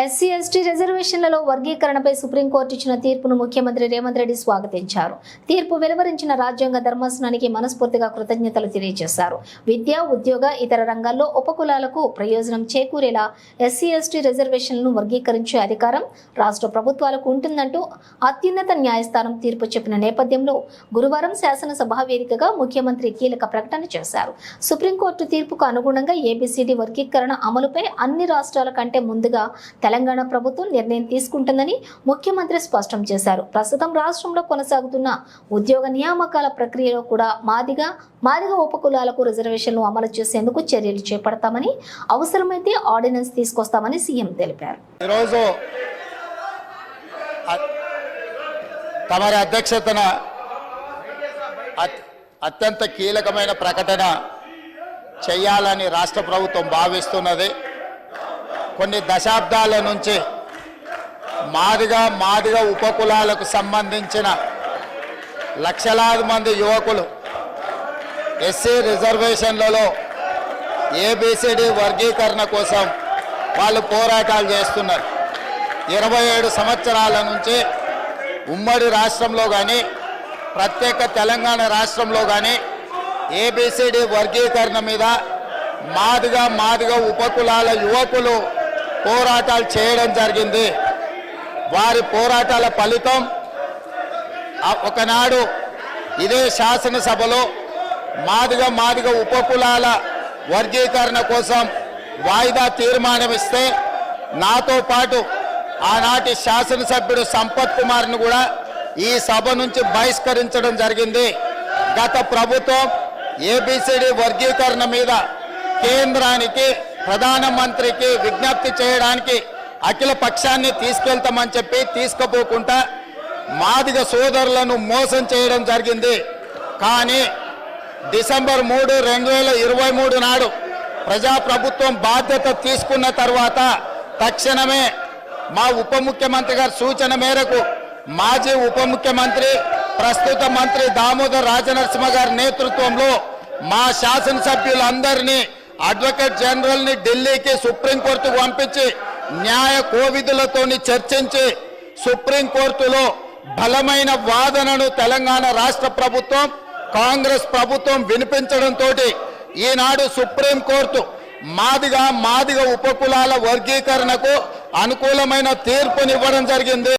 SC ST రిజర్వేషన్లలో వర్గీకరణపై supreme court ఇచ్చిన తీర్పును ముఖ్యమంత్రి రేవంత్ రెడ్డి స్వాగతించారు. తీర్పు వెలువరించిన రాజ్యాంగ ధర్మాసనానికి మనస్ఫూర్తిగా కృతజ్ఞతలు తెలియజేశారు. విద్య ఉద్యోగ ఇతర రంగాల్లో ఉపకులాలకు ప్రయోజనం చేకూరేలా ఎస్సీ ఎస్టీ రిజర్వేషన్లను వర్గీకరించే అధికారం రాష్ట్ర ప్రభుత్వాలకు ఉంటుందంటూ అత్యున్నత న్యాయస్థానం తీర్పు చెప్పిన నేపథ్యంలో గురువారం శాసనసభ వేదికగా ముఖ్యమంత్రి కీలక ప్రకటన చేశారు. సుప్రీంకోర్టు తీర్పుకు అనుగుణంగా ఏబిసిడి వర్గీకరణ అమలుపై అన్ని రాష్ట్రాల కంటే ముందుగా తెలంగాణ ప్రభుత్వం నిర్ణయం తీసుకుంటుందని ముఖ్యమంత్రి స్పష్టం చేశారు. ప్రస్తుతం రాష్ట్రంలో కొనసాగుతున్న ఉద్యోగ నియామకాల ప్రక్రియలో కూడా మాదిగా మాదిగ ఉపకులాలకు రిజర్వేషన్లు అమలు చేసేందుకు చర్యలు చేపడతామని అవసరమైతే ఆర్డినెన్స్ తీసుకొస్తామని సీఎం తెలిపారు. ఈరోజు అ- తమరి అధ్యక్షతన అత్యంత కీలకమైన ప్రకటన చేయాలని రాష్ట్ర ప్రభుత్వం భావిస్తున్నది. కొన్ని దశాబ్దాల నుంచి మాదిగా మాదిగా ఉపకులాలకు సంబంధించిన లక్షలాది మంది యువకులు ఎస్సీ రిజర్వేషన్లలో ఏబిసిడి వర్గీకరణ కోసం వాళ్ళు పోరాటాలు చేస్తున్నారు. ఇరవై ఏడు సంవత్సరాల నుంచి ఉమ్మడి రాష్ట్రంలో కానీ ప్రత్యేక తెలంగాణ రాష్ట్రంలో కానీ ఏబిసిడి వర్గీకరణ మీద మాదిగా మాదిగా ఉపకులాల యువకులు పోరాటాలు చేయడం జరిగింది. వారి పోరాటాల ఫలితం ఒకనాడు ఇదే శాసనసభలో మాదిగ మాదిగ ఉపకులాల వర్గీకరణ కోసం వాయిదా తీర్మానం ఇస్తే నాతో పాటు ఆనాటి శాసనసభ్యుడు సంపత్ కుమార్ను కూడా ఈ సభ నుంచి బహిష్కరించడం జరిగింది. గత ప్రభుత్వం ఏబిసిడి వర్గీకరణ మీద కేంద్రానికి ప్రధానమంత్రికి విజ్ఞప్తి చేయడానికి అఖిల పక్షాన్ని తీసుకెళ్తామని చెప్పి తీసుకుపోకుండా మాదిగ సోదరులను మోసం చేయడం జరిగింది. కానీ డిసెంబర్ మూడు రెండు వేల ఇరవై మూడు నాడు ప్రజాప్రభుత్వం బాధ్యత తీసుకున్న తర్వాత తక్షణమే మా ఉప ముఖ్యమంత్రి గారి సూచన మేరకు మాజీ ఉప ముఖ్యమంత్రి ప్రస్తుత మంత్రి దామోదర్ రాజనరసింహ గారి నేతృత్వంలో మా శాసనసభ్యులందరినీ అడ్వకేట్ జనరల్ని ఢిల్లీకి సుప్రీంకోర్టుకు పంపించి న్యాయ కోవిధులతోని చర్చించి సుప్రీంకోర్టులో బలమైన వాదనను తెలంగాణ రాష్ట్ర ప్రభుత్వం కాంగ్రెస్ ప్రభుత్వం వినిపించడంతో ఈనాడు సుప్రీంకోర్టు మాదిగా మాదిగ ఉపకులాల వర్గీకరణకు అనుకూలమైన తీర్పునివ్వడం జరిగింది.